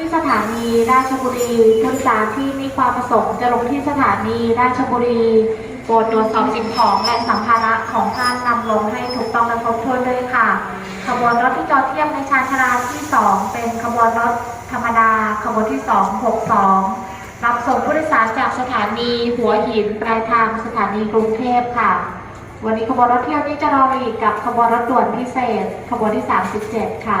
ที่สถานีราชบุรีผู้โดยสารที่มีความประสงค์จะลงที่สถานีราชบุรีโปรดตรวจสอบสิ่งของและสัมภาระของท่านนำลงให้ถูกต้องและครบถ้วนด้วยค่ะ ขบวนรถที่จอดเทียบในชานชาลาที่ 2 เป็นขบวนรถธรรมดา ขบวนที่ 262 รับส่งผู้โดยสารจากสถานีหัวหินปลายทางสถานีกรุงเทพค่ะ วันนี้ขบวนรถเที่ยวนี้จะรออีกกับขบวนรถด่วนพิเศษ ขบวนที่ 37 ค่ะ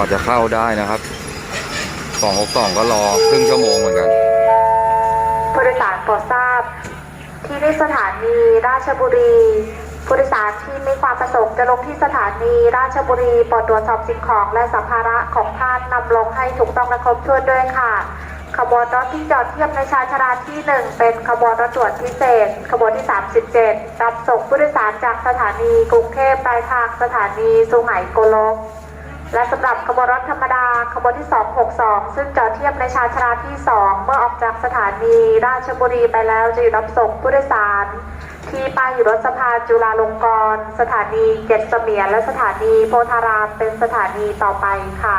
ว่าจะเข้าได้นะครับ262ก็รอครึ่งชั่วโมงเหมือนกันผู้โดยสารโปรดทราบ ที่นี่สถานีราชบุรีผู้โดยสารที่มีความประสงค์จะลงที่สถานีราชบุรีโปรดตรวจสอบสิ่งของและสัมภาระของท่านนำลงให้ถูกต้องและครบถ้วนด้วยค่ะขบวนรถที่จอดเทียบในชานชาลาที่ 1 เป็นขบวนรถด่วนพิเศษ ขบวนที่ 37รับส่งผู้โดยสารจากสถานีกรุงเทพปลายทางสถานีสุไหงโกลก และสำหรับขบวนรถธรรมดาขบวนที่ 262 ซึ่งจอดเทียบในชาชราที่ 2 เมื่อออกจากสถานีราชบุรีไปแล้วจะอยู่รับส่งผู้โดยสาร ที่ป้ายอยู่รถสภาจุฬาลงกรณ์สถานีเกตเสมียนและสถานีโพธารามเป็นสถานีต่อไปค่ะ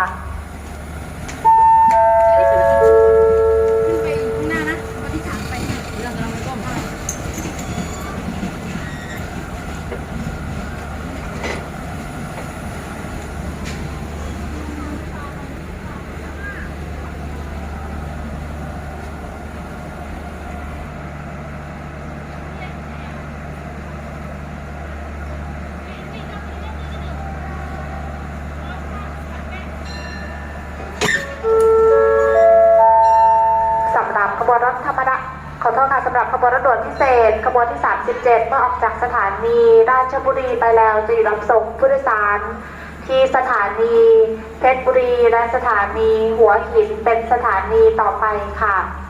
ขบวนรถธรรมดาขอโทษค่ะสำหรับขบวนรถด่วนพิเศษ ขบวนที่ 37 เมื่อออกจากสถานีราชบุรีไปแล้วจะอยู่รับส่งผู้โดยสาร ที่สถานีเพชรบุรีและสถานีหัวหินเป็นสถานีต่อไปค่ะ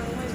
Halloween.